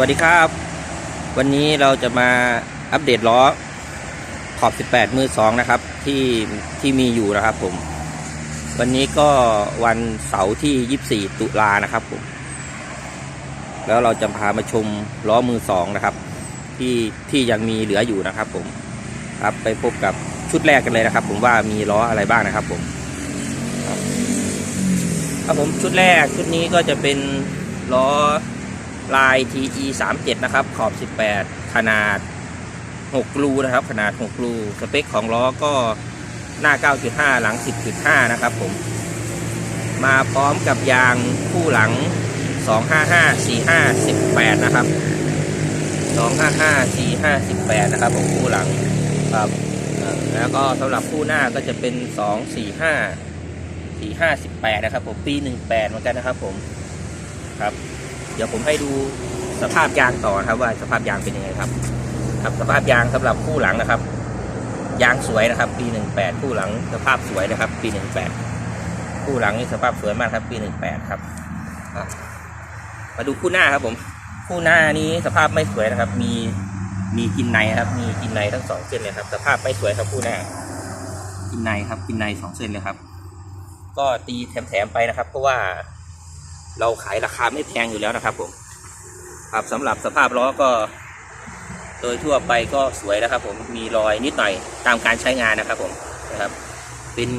วัสดีครับ วันนี้เราจะมาอัปเดตล้อขอบ 18 มือ 2 นะครับ ที่ที่มีอยู่นะครับผม วันนี้ก็วันเสาร์ที่ 24 ตุลานะครับผม แล้วเราจะพามาชมล้อมือ 2 นะครับ ที่ที่ยังมีเหลืออยู่นะครับผมครับไปพบกับชุดแรกกันเลยนะครับ ผมว่ามีล้ออะไรบ้างนะครับผม ครับผมชุดแรกชุดนี้ก็จะเป็นล้อ ลาย TE 37นะครับ ขอบ 18 ขนาด 6 รูนะครับ ขนาด 6 รู สเปคของล้อก็หน้า 9.5 หลัง 10.5 นะครับผม มาพร้อมกับยางคู่หลัง 255 45 18 นะครับ 255 45 18 นะครับผมคู่หลังครับแล้วก็สำหรับคู่หน้าก็จะเป็น 245 45 18 นะครับผมปี 18 เหมือนกันนะครับผมครับ เดี๋ยวผมให้ดูสภาพยางต่อนะครับ ว่าสภาพยางเป็นยังไงครับ ครับสภาพยางสำหรับคู่หลังนะครับ ยางสวยนะครับ ปีหนึ่งแปดคู่หลังสภาพสวยนะครับ ปีหนึ่งแปดคู่หลังนี่สภาพสวยมากครับ ปีหนึ่งแปดครับมาดูคู่หน้าครับ ผม คู่หน้านี้สภาพไม่สวยนะครับ มีมีกินในครับ มีกินในทั้งสองเส้นเลยครับ สภาพไม่สวยครับคู่หน้า กินในครับ กินในสองเส้นเลยครับ ก็ตีแถมๆไปนะครับ เพราะว่า เราขายราคาไม่แพงอยู่แล้วนะครับผมครับสำหรับสภาพล้อก็ โดยทั่วไปก็สวยนะครับ ผมมีรอยนิดหน่อยตามการใช้งานนะครับผมนะครับ เป็น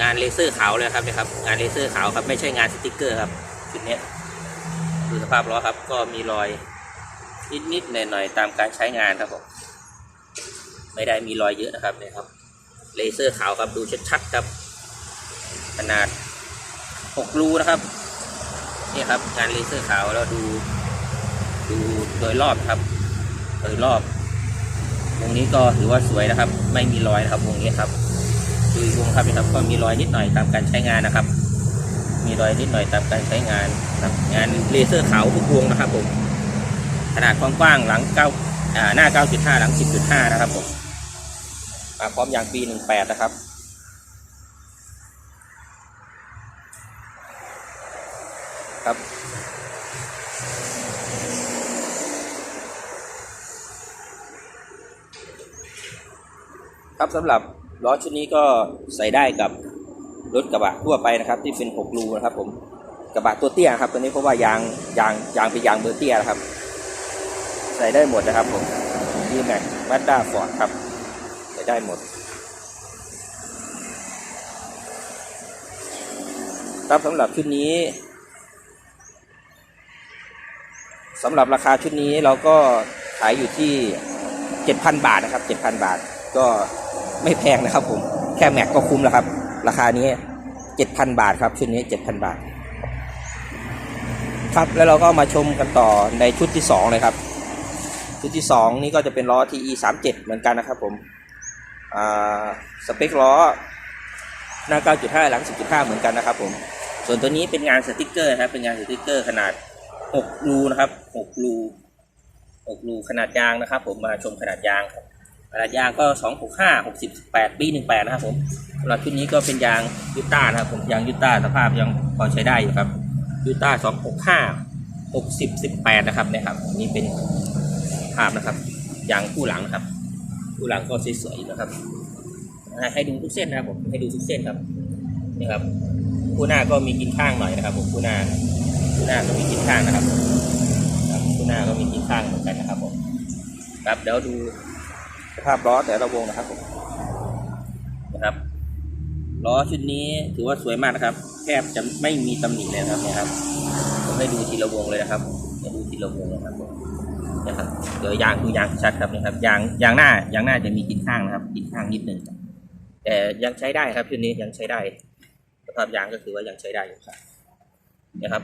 งานเลเซอร์ขาวเลยครับนะครับ งานเลเซอร์ขาวครับไม่ใช่งานสติกเกอร์ครับชุดนี้ดูสภาพล้อครับ ก็มีรอยนิดๆหน่อยๆตามการใช้งานครับผมไม่ได้มีรอยเยอะนะครับนี่ยครับเลเซอร์ขาวครับดูชัดๆครับ ขนาด 6 รูนะครับ นี่ครับงานเลเซอร์ขาวแล้วดู ดูโดยรอบครับ โดยรอบ วงนี้ก็ถือว่าสวยนะครับ ไม่มีรอยนะครับวงนี้ครับดูอีกวงครับนะครับก็มีรอยนิดหน่อยตามการใช้งานนะครับ มีรอยนิดหน่อยตามการใช้งานครับงานเลเซอร์ขาวทุกวงนะครับผมขนาดความกว้างหลัง9อ่าหน้า 9.5 หลัง 10.5 นะครับผมมาพร้อมยางปี 18 นะครับ ครับสำหรับล้อชุดนี้ก็ใส่ได้กับรถกระบะทั่วไปนะครับ ที่เป็น6รูนะครับ ผมกระบะตัวเตี้ยครับตัวนี้เพราะว่ายางยางยางเป็นยางเบอร์เตี้ยนะครับ ใส่ได้หมดนะครับผมดีแม็กมาด้าฟอร์ดครับ ใส่ได้หมด ครับสำหรับชุดนี้ สำหรับราคาชุดนี้เราก็ขายอยู่ที่ 7,000 บาทนะครับ 7,000 บาทก็ไม่แพงนะครับผม แค่แม็กก็คุ้มแล้วครับ ราคานี้ 7,000 บาทครับ ชุดนี้ 7,000 บาท ครับแล้วเราก็มาชมกันต่อในชุดที่ 2 เลยครับ ชุดที่ 2 นี่ก็จะเป็นล้อ TE 37เหมือนกันนะครับผมสเปคล้อหน้า 9.5 หลัง 10.5 เหมือนกันนะครับผม ส่วนตัวนี้เป็นงานสติกเกอร์นะครับเป็นงานสติกเกอร์ขนาด 6รูนะครับ6รู6รูขนาดยางนะครับ ผมมาชมขนาดยางครับขนาดยางก็265 68ปี18นะครับผมสำหรับชุดนี้ก็เป็นยางยูต้านะครับ ผมยางยูต้าสภาพยังพอใช้ได้อยู่ครับยูต้า265 60 18นะครับนี่ยครับ นี่เป็นภาพนะครับยางคู่หลังนะครับคู่หลังก็สวยๆนะครับให้ให้ดูทุกเส้นนะครับผมให้ดูทุกเส้นครับนี่ครับคู่หน้าก็มีกินข้างหน่อยนะครับ ผมคู่หน้าู่หน้าก็มีกินข้างนะครับครับคู่หน้าก็มีกินข้างเหมือนกันนะครับผมครับเดี๋ยวดูสภาพล้อแต่ละวงนะครับผมนะครับล้อชุดนี้ถือว่าสวยมากนะครับแทบจะไม่มีตำหนิเลยนะครับเนี่ยครับผมให้ดูทีละวงเลยนะครับให้ดูทีละวงเลยครับผมนะครับเดี๋ยวยางดูยางชัดครับนี่ครับยางยางหน้ายางหน้าจะมีกินข้างนะครับ กินข้างนิดนึงแต่ยังใช้ได้ครับชุดนี้ยังใช้ได้สภาพยางก็คือว่ายังใช้ได้อยู่ครับนะครับ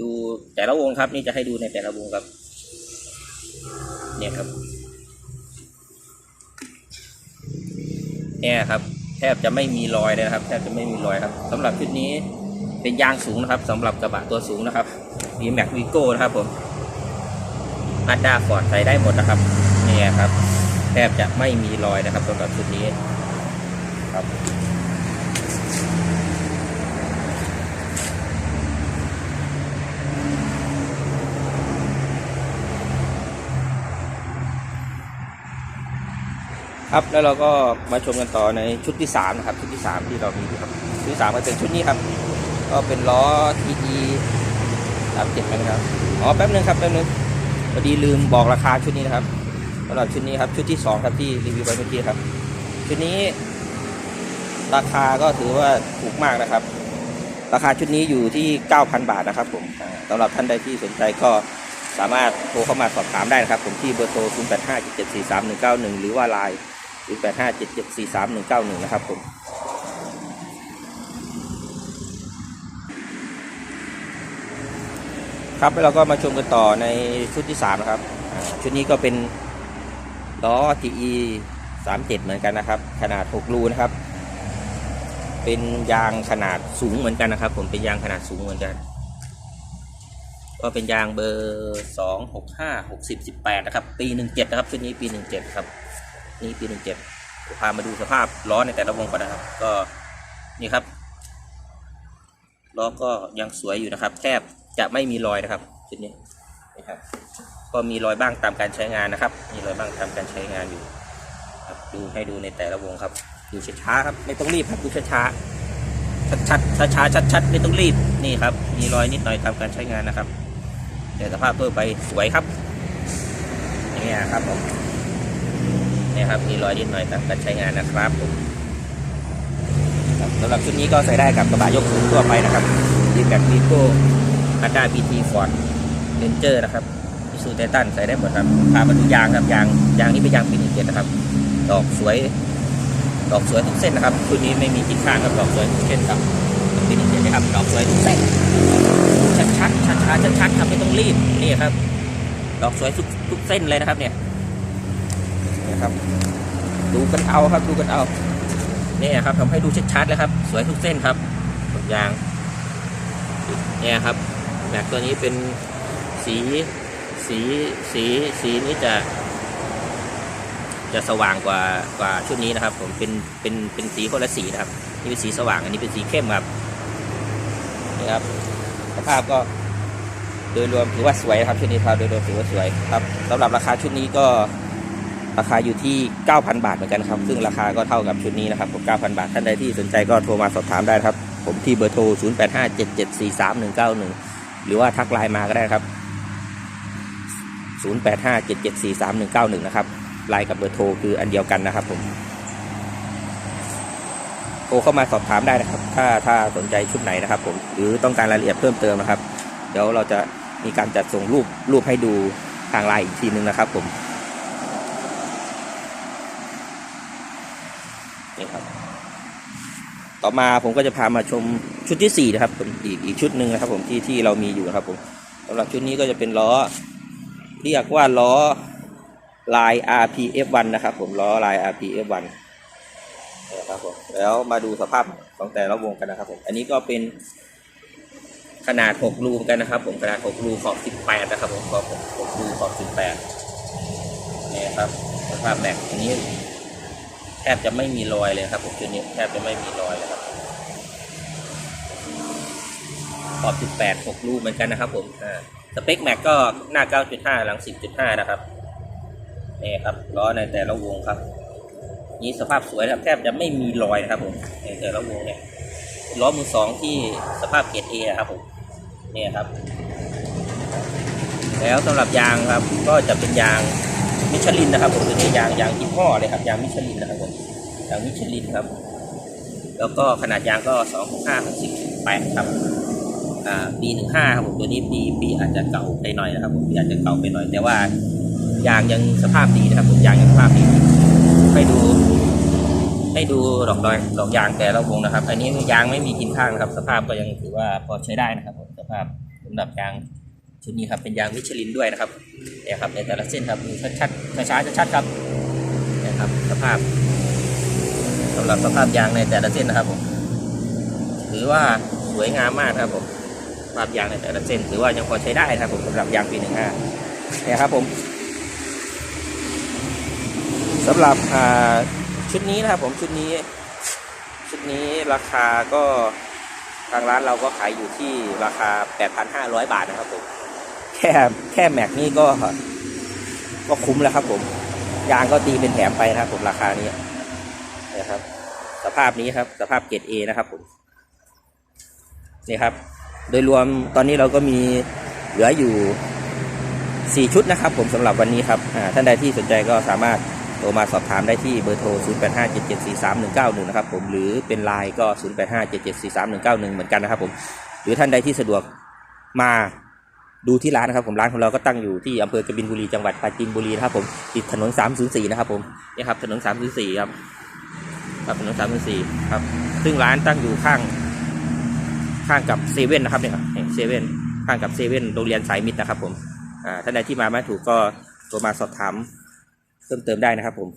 ดูแต่ละวงครับ นี่จะให้ดูในแต่ละวงครับ เนี่ยครับ เนี่ยครับ แทบจะไม่มีรอยเลยนะครับ แทบจะไม่มีรอยครับสำหรับชุดนี้เป็นยางสูงนะครับสำหรับกระบะตัวสูงนะครับมีแม็กวีโก้นะครับผมมาด้าฟอร์ดใช้ได้หมดนะครับเนี่ยครับ แทบจะไม่มีรอยนะครับสำหรับชุดนี้ครับ ครับ แล้วเราก็มาชมกันต่อในชุดที่สามนะครับ ชุดที่สามที่เรามีอยู่ครับ ชุดที่สามก็เป็นชุดนี้ครับ ก็เป็นล้อ TE สามเจ็ดนะครับ อ๋อ แป๊บนึงครับแป๊บนึงพอดีลืมบอกราคาชุดนี้นะครับสำหรับชุดนี้ครับ ชุดที่สองครับที่รีวิวไปเมื่อกี้ครับ ชุดนี้ราคาก็ถือว่าถูกมากนะครับ ราคาชุดนี้อยู่ที่ 9,000 บาทนะครับผมสำหรับท่านใดที่สนใจก็สามารถโทรเข้ามาสอบถามได้นะครับ ผมที่เบอร์โทร 0857743191 หรือว่าไลน์ 0857743191นะครับผมครับแล้วเราก็มาชมกันต่อในชุดที่3นะครับชุดนี้ก็เป็นล้อ TE 37 เหมือนกันนะครับ ขนาด 6 รูนะครับ เป็นยางขนาดสูงเหมือนกันนะครับ ผมเป็นยางขนาดสูงเหมือนกัน ก็เป็นยางเบอร์สองหกห้าหกสิบสิบแปดนะครับ ปีหนึ่งเจ็ดนะครับชุดนี้ปีหนึ่งเจ็ดครับ นี่ปีหนึ่งเจ็ดพามาดูสภาพล้อในแต่ละวงก่อนนะครับ ก็นี่ครับล้อก็ยังสวยอยู่นะครับ แทบจะไม่มีรอยนะครับชุดนี้นี่ครับก็มีรอยบ้างตามการใช้งานนะครับ มีรอยบ้างตามการใช้งานอยู่ครับดูให้ดูในแต่ละวงครับดูช้าๆครับ ไม่ต้องรีบครับดูช้าๆชัดๆช้าๆชัดๆไม่ต้องรีบนี่ครับ มีรอยนิดหน่อยตามการใช้งานนะครับแต่สภาพทั่วไปสวยครับนี่ครับผม นี่ครับมีรอยนิดหน่อยตามการใช้งานนะครับสำหรับชุดนี้ก็ใส่ได้กับกระบะยกสูงทั่วไปนะครับดีแบบวีโก้ฮันด้าบีทีฟอร์ดเรนเจอร์นะครับอิซูเตตันใส่ได้หมดครับพามาดูยางครับยางยางนี้เป็นยางปีหนึ่งเจ็ดนะครับ ดอกสวย ดอกสวยทุกเส้นนะครับชุดนี้ไม่มีทิศข้างครับดอกสวยทุกเส้นครับปีหนึ่งเจ็ดนะครับดอกสวยทุกเส้นชัดชัดชัดชัดชัดครับไม่ต้องรีบนี่ครับ ดอกสวยทุกทุกเส้นเลยนะครับเนี่ย ครับ ดูกันเอาครับดูกันเอาเนี่ยครับทำให้ดูชัดๆเลยครับ สวยทุกเส้นครับทุกยางเนี่ยครับแม็กตัวนี้เป็นสีสีสีสีนี้จะ จะสว่างกว่ากว่าชุดนี้นะครับ ผมเป็นเป็นเป็นสีคนละสีนะครับ นี่เป็นสีสว่างอันนี้เป็นสีเข้มครับนี่ครับสภาพก็โดยรวมถือว่าสวยครับชุดนี้ครับโดยรวมถือว่าสวยครับสำหรับราคาชุดนี้ก็ ราคาอยู่ที่ 9,000 บาทเหมือนกันครับ ซึ่งราคาก็เท่ากับชุดนี้นะครับผม9,000 บาท ท่านใดที่สนใจก็โทรมาสอบถามได้ครับ ผมที่เบอร์โทร 0857743191 หรือว่าทักไลน์มาก็ได้ครับ 0857743191 นะครับ ไลน์กับเบอร์โทรคืออันเดียวกันนะครับผมโทรเข้ามาสอบถามได้นะครับ ถ้าถ้าสนใจชุดไหนนะครับ ผม หรือต้องการรายละเอียดเพิ่มเติมนะครับ เดี๋ยวเราจะมีการจัดส่งรูปรูปให้ดูทางไลน์อีกทีนึงนะครับ ผมนี่ครับ ต่อมาผมก็จะพามาชมชุดที่สี่นะครับผมอีกอีกชุดหนึ่งนะครับ ผมที่ที่เรามีอยู่นะครับผมสำหรับชุดนี้ก็จะเป็นล้อ เรียกว่าล้อลาย RPF1 นะครับ ผมล้อลาย RPF1 นะครับผมแล้วมาดูสภาพของแต่ละวงกันนะครับ ผม อันนี้ก็เป็นขนาด 6 รูมกันนะครับ ผมขนาด 6 รูขอบ 18 นะครับ ผมขอบ6รูขอบ 18นี่ครับสภาพแม็กอันนี้ บจะไม่มีรอยเลยครับผมชุดนี้แทบจะไม่มีรอยเลยครับขอบ 18 6รูกเหมือนกันนะครับผมสเปคแม็กก็หน้า 9.5 หลัง 10.5 นะครับนี่ครับล้อในแต่ละวงครับ นี่สภาพสวยนะครับแทบจะไม่มีรอยนะครับผมในแต่ละวงเนี่ยล้อมือสองที่สภาพเกรดเอครับผมเนี่ยครับ แล้วสำหรับยางครับก็จะเป็นยางมิชลินนะครับผมตัวนี้ยางยางยี่ห้อเลยครับยางมิชลิน นะครับผมยางมิชลินครับ แล้วก็ขนาดยางก็สองห้าหกสิบแปดครับอ่าปีหนึ่งห้าครับผมตัวนี้ปีปีอาจจะเก่าไปหน่อยนะครับผมปีอาจจะเก่าไปหน่อย แต่ว่ายางยังสภาพดีนะครับผมยางยังสภาพดีให้ดูให้ดูดอกดอยดอกยางแต่ละวงนะครับ อันนี้ยางไม่มีกินข้างนะครับ สภาพก็ยังถือว่าพอใช้ได้นะครับผมสภาพสำหรับยางชุดนี้ครับเป็นยางมิชลินด้วยนะครับเนี่ยครับในแต่ละเส้นครับดูชัดๆช้าๆชัดๆครับเนี่ยครับสภาพ สำหรับสภาพยางในแต่ละเส้นนะครับผมถือว่าสวยงามมากนะครับผมสภาพยางในแต่ละเส้นถือว่ายังพอใช้ได้นะครับผมสำหรับยางปีหนึ่งห้าเนี่ยครับผมสำหรับชุดนี้นะครับผมชุดนี้ ชุดนี้ราคาก็ทางร้านเราก็ขายอยู่ที่ราคา 8,500 บาทนะครับผมแค่แค่แม็กนี่ก็ก็คุ้มแล้วครับผม ยางก็ตีเป็นแถมไปนะครับผมราคานี้ นะครับ สภาพนี้ครับ สภาพเกรด A นะครับผมนี่ครับ โดยรวมตอนนี้เราก็มีเหลืออยู่ 4 ชุดนะครับ ผมสำหรับวันนี้ครับท่านใดที่สนใจก็สามารถโทรมาสอบถามได้ที่เบอร์โทร 0857743191 นะครับผมหรือเป็นไลน์ก็ 0857743191 เหมือนกันนะครับผมหรือท่านใดที่สะดวกมาดูที่ร้านนะครับผมร้านของเราก็ตั้งอยู่ที่อำเภอกบินบุรีจังหวัดปราจีนบุรีนะครับผมติดถนน 304 นะครับผมนี่ครับถนน 304 ครับ ครับถนน304ครับ ซึ่งร้านตั้งอยู่ข้าง ข้างกับเซเว่นนะครับเนี่ยเซเว่นข้างกับเซเว่นโรงเรียนสายมิตรนะครับ ผมอ่าท่านใดที่มาไม่ถูกก็โทรมาสอบถามเพิ่มเติมได้นะครับ ผม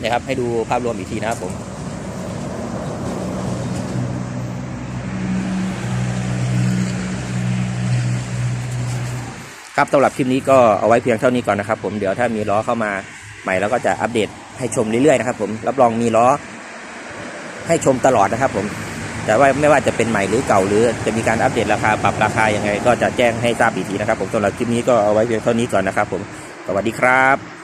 เนี่ยครับให้ดูภาพรวมอีกทีนะครับผม ครับสำหรับคลิปนี้ก็เอาไว้เพียงเท่านี้ก่อนนะครับผมเดี๋ยวถ้ามีล้อเข้ามาใหม่แล้วก็จะอัปเดตให้ชมเรื่อยๆนะครับผมรับรองมีล้อให้ชมตลอดนะครับ ผมแต่ว่าไม่ว่าจะเป็นใหม่หรือเก่าหรือจะมีการอัปเดตราคาปรับราคายังไง ก็จะแจ้งให้ทราบอีกทีนะครับ ผมสำหรับคลิปนี้ก็เอาไว้เพียงเท่านี้ก่อนนะครับ ผมสวัสดีครับ